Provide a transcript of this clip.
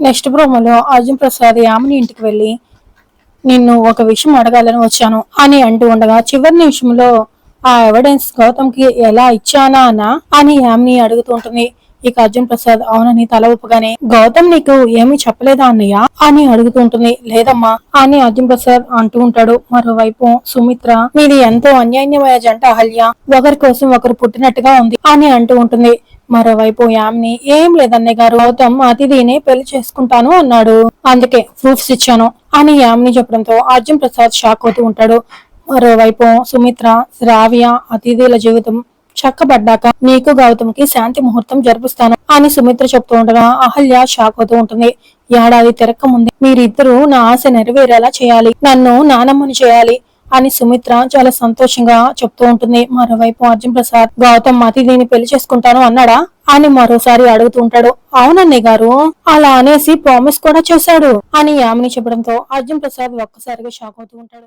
Next ప్రోమోలో అర్జున్ ప్రసాద్ యామిని ఇంటికి వెళ్ళి నిన్ను ఒక విషయం అడగాలని వచ్చాను అని అంటూ ఉండగా చివరి నిమిషంలో ఆ ఎవిడెన్స్ గౌతమ్కి ఎలా ఇచ్చానా అనా అని యామిని అడుగుతూ ఉంటుంది. ఇక అర్జున్ ప్రసాద్ అవునని తల ఊపగానే గౌతమ్ నీకు ఏమీ చెప్పలేదా అన్నయ్య? అని అడుగుతూ ఉంటుంది. లేదమ్మా అని అర్జున్ ప్రసాద్ అంటూ ఉంటాడు. మరోవైపు సుమిత్ర మీది ఎంతో అన్యాయమైన జంట అహల్య. ఒకరి కోసం ఒకరు పుట్టినట్టుగా ఉంది అని అంటూ ఉంటుంది. మరోవైపు యామిని ఏం లేదన్నయ్య గారు గౌతమ్ అతిథిని పెళ్ళి చేసుకుంటాను అన్నాడు. అందుకే ప్రూఫ్స్ ఇచ్చాను అని యామిని చెప్పడంతో అర్జున్ ప్రసాద్ షాక్ అవుతూ ఉంటాడు. మరోవైపు సుమిత్ర శ్రావ్య అతిథుల జీవితం చక్కబడ్డాక నీకు గౌతమ్కి శాంతి ముహూర్తం జరుపుస్తాను అని సుమిత్ర చెప్తూ ఉండగా అహల్య షాక్ అవుతూ ఉంటుంది. ఏడాది తిరక్క ముందే మీరిద్దరూ నా ఆశ నెరవేరేలా చేయాలి. నన్ను నానమ్మని చేయాలి అని సుమిత్ర చాలా సంతోషంగా చెప్తూ ఉంటుంది. మరోవైపు అర్జున్ ప్రసాద్ గౌతమ్ అతిథిని పెళ్ళి చేసుకుంటాను అన్నాడా? అని మరోసారి అడుగుతూ ఉంటాడు. అవునన్నయ్య గారు అలా అనేసి ప్రామిస్ కూడా చేశాడు అని యామిని చెప్పడంతో అర్జున్ ప్రసాద్ ఒక్కసారిగా షాక్ అవుతూ ఉంటాడు.